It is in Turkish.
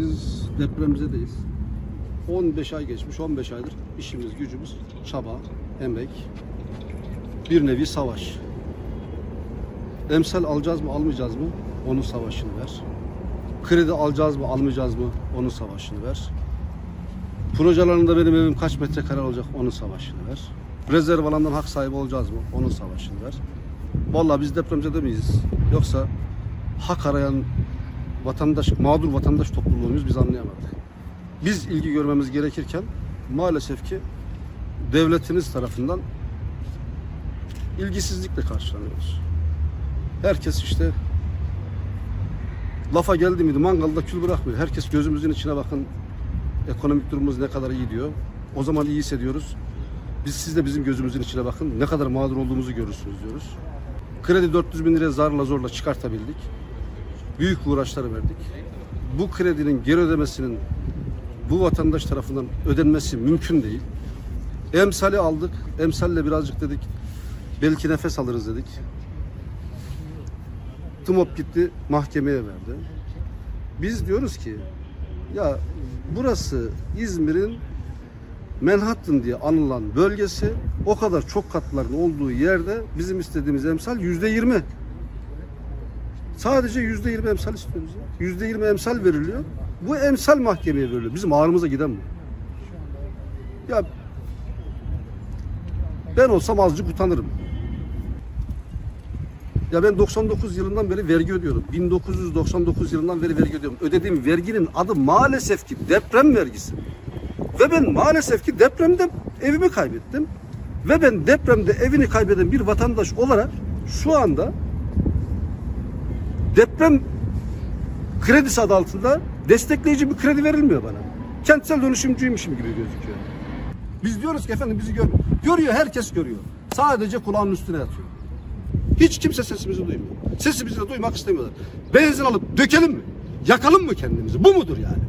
biz depremzedeyiz. 15 ay geçmiş, 15 aydır işimiz, gücümüz, çaba, emek, bir nevi savaş. Emsal alacağız mı, almayacağız mı? Onun savaşını ver. Kredi alacağız mı, almayacağız mı? Onun savaşını ver. Projelerinde benim evim kaç metrekare olacak? Onun savaşını ver. Rezerv alandan hak sahibi olacağız mı? Onun savaşını ver. Vallahi biz depremzede miyiz? Yoksa hak arayan vatandaş, mağdur vatandaş topluluğumuz biz anlayamadık. Biz ilgi görmemiz gerekirken maalesef ki devletimiz tarafından ilgisizlikle karşılanıyoruz. Herkes işte lafa geldi miydi mangalda kül bırakmıyor. Herkes gözümüzün içine bakın ekonomik durumumuz ne kadar iyi diyor. O zaman iyi hissediyoruz. Biz siz de bizim gözümüzün içine bakın ne kadar mağdur olduğumuzu görürsünüz diyoruz. Kredi 400 bin liraya zarla zorla çıkartabildik. Büyük uğraşlar verdik. Bu kredinin geri ödemesinin bu vatandaş tarafından ödenmesi mümkün değil. Emsali aldık. Emsalle birazcık dedik. Belki nefes alırız dedik. TMOP gitti mahkemeye verdi. Biz diyoruz ki ya burası İzmir'in Manhattan diye anılan bölgesi o kadar çok katların olduğu yerde bizim istediğimiz emsal yüzde yirmi. Sadece yüzde yirmi emsal istiyoruz. ya. Yüzde yirmi emsal veriliyor. Bu emsal mahkemeye veriliyor. Bizim ağrımıza giden bu. Ya ben olsam azıcık utanırım. Ya ben 99 yılından beri vergi ödüyorum. 1999 yılından beri vergi ödüyorum. Ödediğim verginin adı maalesef ki deprem vergisi. Ve ben maalesef ki depremde evimi kaybettim. Ve ben depremde evini kaybeden bir vatandaş olarak şu anda deprem kredisi adı altında destekleyici bir kredi verilmiyor bana. Kentsel dönüşümcüymüşüm gibi gözüküyor. Biz diyoruz ki efendim bizi görmüyor. Görüyor herkes görüyor. Sadece kulağının üstüne yatıyor. Hiç kimse sesimizi duymuyor. Sesimizi de duymak istemiyorlar. Benzin alıp dökelim mi? Yakalım mı kendimizi? Bu mudur yani?